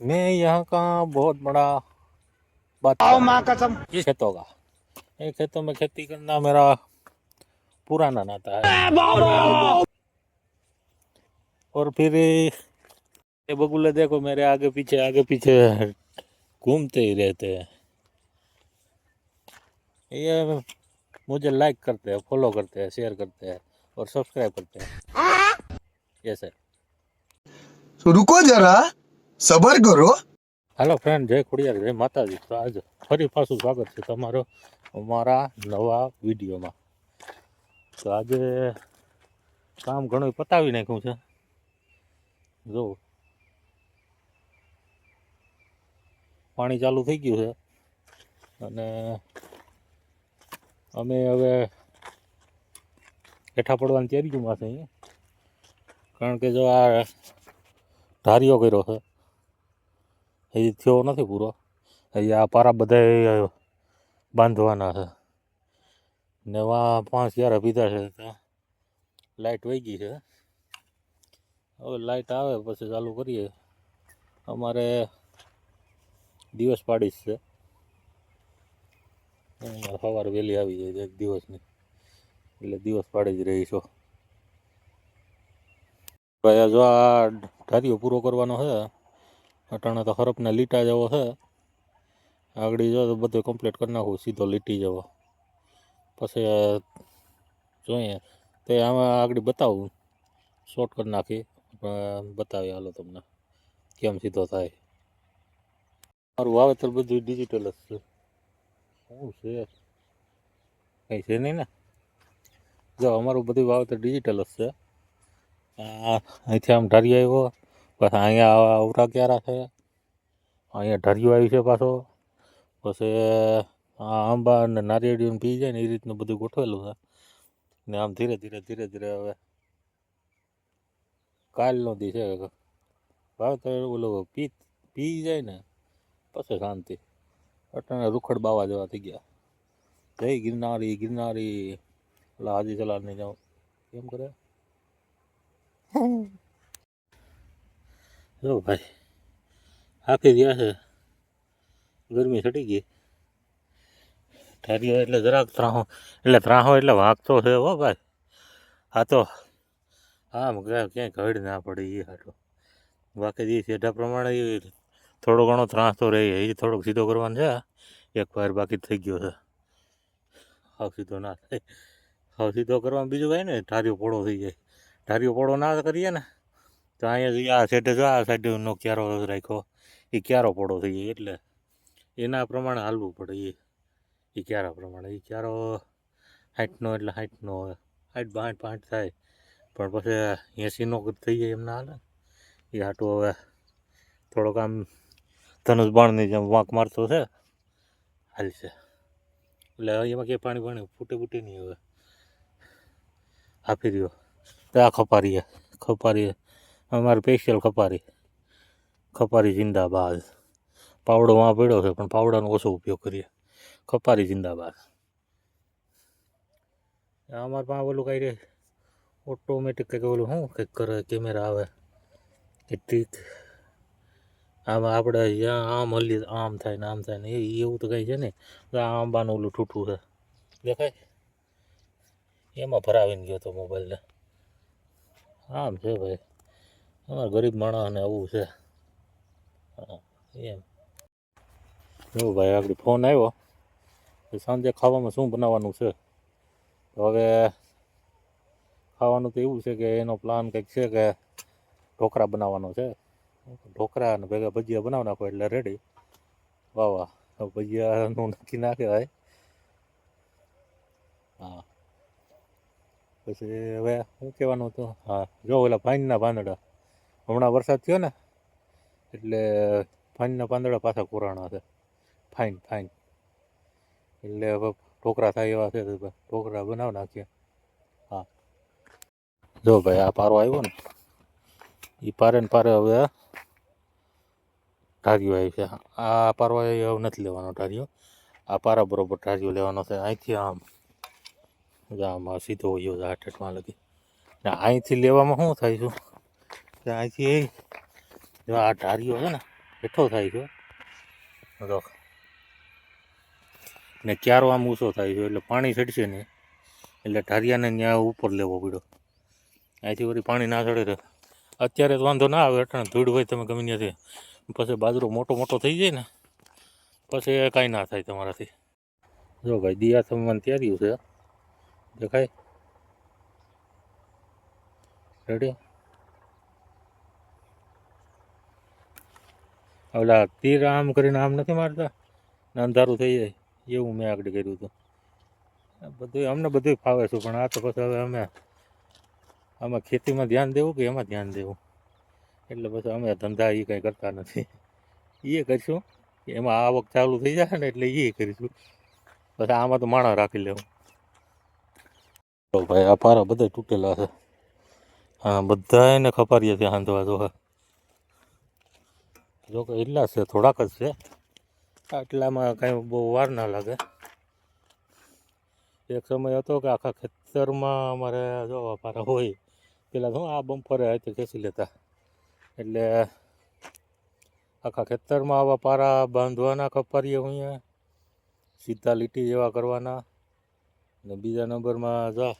मैं यहाँ का बहुत बड़ा बात आओ माँ कसम। ये खेतों का ये खेतों में खेती करना मेरा पुराना नाता है। और फिर ये बगुले देखो मेरे आगे पीछे आगे पीछे घूमते ही रहते हैं। ये मुझे लाइक करते हैं फॉलो करते हैं शेयर करते हैं और सब्सक्राइब करते हैं। ऐसे तो रुको जरा। સબર કરો હેલો ફ્રેન્ડ જય ખોડિયાર, જય માતાજી. તો આજે ફરી પાછું સ્વાગત છે તમારો અમારા નવા વિડીયોમાં. તો આજે કામ ઘણું પતાવી નાખ્યું છે. જો. પાણી ચાલુ થઈ ગયું છે. અને અમે હવે એઠા પડવાની તૈયારીમાં છે કારણ કે જો આ ધારીઓ કર્યો છે હજી થયો નથી પૂરો. હજી આ પારા બધા બાંધવાના છે. ને વા પાંચ યાર પીધા છે ત્યાં લાઇટ વહી ગઈ છે. હવે લાઇટ આવે પછી ચાલુ કરીએ. અમારે દિવસ પાડીશ છે. સવારે વહેલી આવી જાય એક દિવસની. એટલે દિવસ પાડી જ રહી છો. ભાઈ જો આ ધાર્યો પૂરો કરવાનો છે. અટાણે તો હરફના લીટા જેવો છે. આગળ જો તો બધું કમ્પ્લીટ કરી નાખું, સીધો લીટી જેવો. પછી જોઈએ. તે આમાં આગળ બતાવું. શોર્ટ કરી નાખી. બતાવી હાલો તમને. કેમ સીધો થાય. મારું વાવેતર બધું ડિજિટલ જ છે. શું છે? કંઈ છે નહીં ને? જો, અમારું બધું વાવેતર ડિજિટલ જ છે. અહીંથી આમ ઢારી આવ્યો. પછી અહીંયા અવરા ક્યારા છે? અહીંયા ઢરિયો આવી છે પાછો. પછી, આ આંબા અને નારિયેળીઓને પી જાય ને એ રીતનું બધું ગોઠવેલું છે. ને આમ ધીરે ધીરે ધીરે ધીરે હવે કાલનો દી છે વાવેતર ઓલો પી પી જાય ને પછી શાંતિ. અટાણે રૂખડ બાવા જેવા થઈ ગયા. જય ગિરનારી ગિરનારી. ઓલા હાજી નહીં જાઉં કેમ કરે? જો ભાઈ, આખી ગયા છે ગરમી ચડી ગઈ. ઠારીઓ એટલે જરાક ત્રાહો, એટલે ત્રાહો એટલે વાગતો છે હો ભાઈ. હા તો, આમ ક્યાં ક્યાંય ઘડ ના પડે એ હાટો. બાકી જે સેઢા પ્રમાણે થોડો ઘણો ત્રાસ તો રહે એ થોડોક સીધો કરવાનો છે એક વાર બાકી થઈ ગયો છે. હાવ સીધો ના થાય. હાવ સીધો કરવામાં બીજું કાંઈ ને ઠારીઓ પોળો થઈ જાય. ઠારીઓ પોળો ના કરીએ ને તો અહીંયા આ સાઈડે જો આ સાઈડનો ક્યારો રાખ્યો એ ક્યારો પડો થઈ જાય એટલે એના પ્રમાણે હાલવું પડે એ એ ક્યારા પ્રમાણે એ ક્યારો હાઈટનો એટલે હાઈટનો હાઈટ બાંઠ પાંઠ થાય. પણ પછી એંસીનો થઈ જાય એમને હાલે. એ હાટું હવે થોડોક આમ ધનુષ બાણની જેમ વાંક મારતો છે. હાલશે એટલે એમાં કે પાણી પાણી ફૂટે ફૂટે નહીં હવે. આપી રહ્યો. આ ખપારીએ ખપારી અમારે સ્પેશિયલ ખપારી. ખપારી જિંદાબાદ. પાવડો વાં પડ્યો છે, પણ પાવડાનો ઓછો ઉપયોગ કરીએ. ખપારી જિંદાબાદ. અમારે પાસે ઓલું કાંઈ રે ઓટોમેટિક કંઈક ઓલું શું કંઈક કરે કેમેરા આવે. એ ટીક આમાં આપણે જ્યાં આમ હલી આમ થાય ને આમ થાય ને એવું તો કંઈ છે ને આ આંબાનું ઓલું ઠૂઠું છે. દેખાય? એમાં ભરાવીને ગયો તો મોબાઈલને આમ છે ભાઈ. અમારા ગરીબ માણસને આવું છે. એમ. જો ભાઈ, આગળ ફોન આવ્યો. સાંજે ખાવામાં શું બનાવવાનું છે? તો હવે ખાવાનું તો એવું છે કે એનો પ્લાન કંઈક છે કે ઢોકળા બનાવવાનો છે. ઢોકળા અને ભેગા ભજીયા બનાવી નાખો એટલે રેડી વાહ વાહ. ભજીયાનું નક્કી ના કહેવાય. હા. પછી હવે શું કહેવાનું હતું? હા, જો ઓલા ભાઈના પાંદડા હમણાં વરસાદ થયો ને, એટલે ફાઇનના પાંદડા પાછા કોરાણા છે. Fine fine. એટલે હવે ઢોકળા થાય એવા છે ઢોકળા બનાવી નાખીએ. હા. જો ભાઈ આ પારો આવ્યો ને એ પારે ને પારે હવે ઢાર્યો આવી છે. આ પારો હવે નથી લેવાનો ઢાર્યો આ પારા બરોબર ઢાર્યો લેવાનો છે. અહીંથી આમ આમાં સીધો હોય છે હાથમાં લગી. અહીંથી લેવામાં શું થાય છે? કે અહીંથી આ ઢારીઓ છે ને, હેઠો થાય છે. જો. ને ક્યારો આમ ઊંચો થાય છે, એટલે પાણી ચડશે ને એટલે ઢારિયાને ત્યાં ઉપર લેવો પડ્યો. અહીંથી વળી પાણી ના ચડે તો અત્યારે તો વાંધો ના આવે, અટાણે ધૂળ હોય તમે ગમે ત્યાંથી. પછી બાજરો મોટો મોટો થઈ જાય ને, પછી કાંઈ ના થાય તમારાથી. જો ભાઈ, દિયા સમાન તૈયારી છે. દેખાય? રેડી ઓલા તીર આમ કરીને આમ નથી મારતા? ને અંધારું થઈ જાય. એવું મેં આગળ કર્યું હતું. બધું, અમને બધું ફાવે છે, પણ આ તો પછી હવે અમે આમાં ખેતીમાં ધ્યાન દેવું કે એમાં ધ્યાન દેવું? એટલે પછી અમે ધંધા એ કંઈ કરતા નથી. એ કરીશું. એમાં આવક ચાલુ થઈ જાય ને એટલે એ કરીશું. પછી આમાં તો માણસ રાખી લેવું. ભાઈ, આ પારા બધા તૂટેલા છે. હા બધા એને ખપારીએ ત્યાં હાંધવા તો જો કે એટલા છે, થોડાક જ છે. આટલામાં કાંઈ બહુ વાર ના લાગે. એક સમય હતો કે આખા ખેતરમાં અમારે જો આ પારા હોય, પેલા શું આ બમ્પરે હાથે ખેંચી લેતા. એટલે આખા ખેતરમાં આવા પારા બાંધવાના, કપારીએ અહીંયા સીધા લીટી જેવા કરવાના. ને બીજા નંબરમાં જો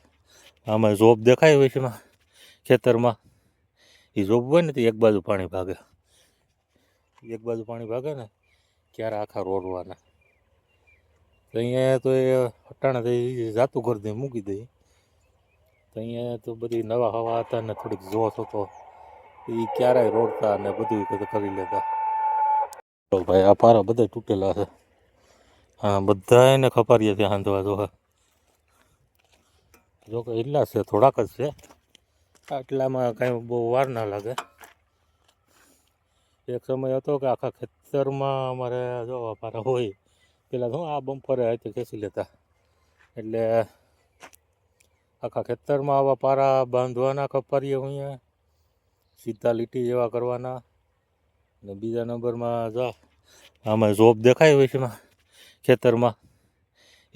આમાં જોબ દેખાય હોય છે ખેતરમાં. એ જોબ હોય ને તો એક બાજુ પાણી ભાગે. એક બાજુ પાણી ભાગે ને, ક્યારે આખા રોડવાના. તો અહીંયા તો એ અટાણાથી જાતું કરી દે મૂકી દઈ તો અહીંયા તો બધી નવા હવા હતા ને થોડીક જોશ હતો. એ ક્યારેય રોડતા ને બધું કરી લેતા. તો ભાઈ આ પારા બધા તૂટેલા છે. હા બધા એને ખપારીએ ત્યાં હાંધવા જો જો કે એટલા છે, થોડાક જ છે. આટલામાં કાંઈ બહુ વાર ના લાગે. એક સમય હતો કે આખા ખેતરમાં અમારે જો અમારા હોય, પેલા શું આ બમ્પરે હાથે ખેંચી લેતા. એટલે આખા ખેતરમાં આવા પારા બાંધવાના કપારીએ અહીંયા, સીધા લીટી જેવા કરવાના. ને બીજા નંબરમાં જો આમાં જોબ દેખાય હોય છે ખેતરમાં.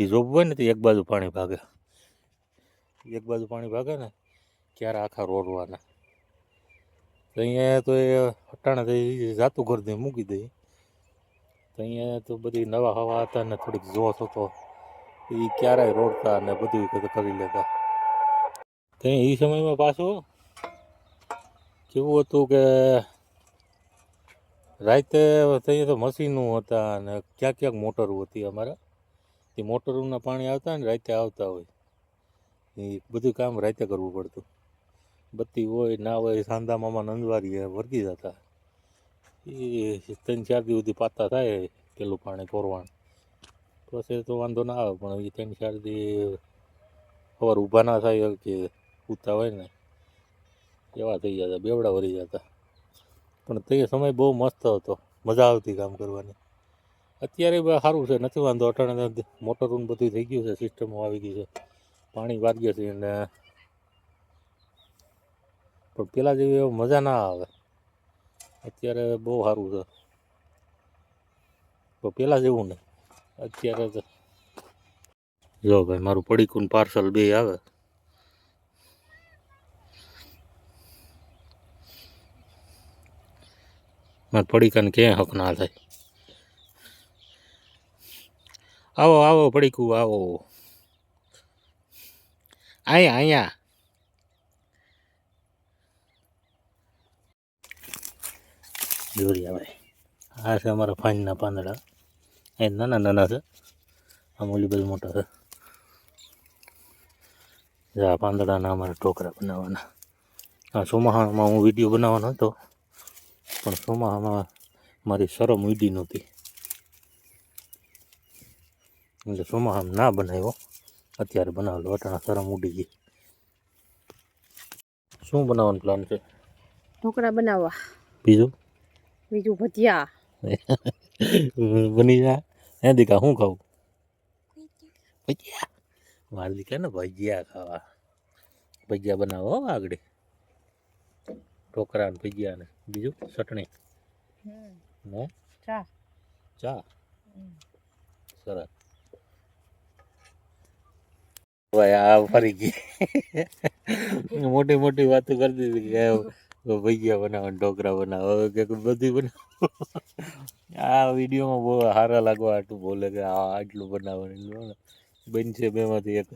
એ જોબ હોય ને તો એક બાજુ પાણી ભાગે. એક બાજુ પાણી ભાગે ને, ક્યારે આખા રોડવાના. અહીંયા તો એ અટાણા થઈ જાતું કરી દે મૂકી દઈ તો અહીંયા તો બધી નવા હવા હતા ને થોડીક જોશ હતો. એ ક્યારેય રોડતા ને બધું કરી લેતા. તો એ સમયમાં પાછું કેવું હતું કે રાતે ત્યાં તો મશીનો હતા અને ક્યાંક ક્યાંક મોટરો હતી અમારા. એ મોટરોના પાણી આવતા ને રાતે આવતા હોય. એ બધું કામ રાતે કરવું પડતું. બત્તી હોય, ના હોય સાંધા મામા નંદવારી વર્ગી જતા. એ ત્રણ ચાર દિવસ સુધી પાતા થાય પેલું પાણી કોરવાણ. પછી તો વાંધો ના આવે, પણ એ ત્રણ ચાર દી સવાર ઊભા ના થાય કે ઉતા હોય ને, એવા થઈ જતા, બેવડા વરી જતા. પણ તે સમય બહુ મસ્ત હતો, મજા આવતી કામ કરવાની. અત્યારે સારું છે, નથી વાંધો, અટાણે મોટરનું બધું થઈ ગયું છે સિસ્ટમો આવી ગઈ છે. પાણી વાગ્યું છે અને પણ પહેલાં જેવી મજા ના આવે. અત્યારે બહુ સારું છે. તો પહેલાં જેવું નહીં. અત્યારે તો જો ભાઈ, મારું પડીકું પાર્સલ બે આવે. મારે પડીકાને ક્યાંય હક ના થાય. આવો આવો પડીકું, આવો. અહીંયા અહીંયા જોરિયા ભાઈ આ છે અમારા ફાઇનના પાંદડા. એ નાના નાના છે. આમ ઓલી બધું મોટા છે. જે આ પાંદડાના અમારા ટોકરા બનાવવાના. આ ચોમાહામાં હું વીડિયો બનાવવાનો હતો. પણ ચોમાહામાં મારી શરમ ઉડી નહોતી. એટલે ચોમાહામાં ના બનાવ્યો. અત્યારે બનાવેલો. અટાણા શરમ ઉડી ગઈ. શું બનાવવાનો પ્લાન છે? ઢોકળા બનાવવા. બીજું? બીજું ભજીયા. બની જા હે દીકા શું ખાવું ભજીયા? મારે દીકા ને ભજીયા ખાવા. ભજીયા બનાવો આગળ ઢોકરા ને ભજીયા ને બીજું ચટણી. ને ચા. ચા? સરસ. ભાઈ આ ફરી ગઈ. મોટી મોટી વાતો કરી દીધી કે ભજીયા બનાવવા ઢોકરા બનાવે કે બધી બનાવ આ વિડીયોમાં બહુ સારા લાગવા આટલું બોલે કે આ આટલું બનાવવાનું. બનશે બેમાંથી એક.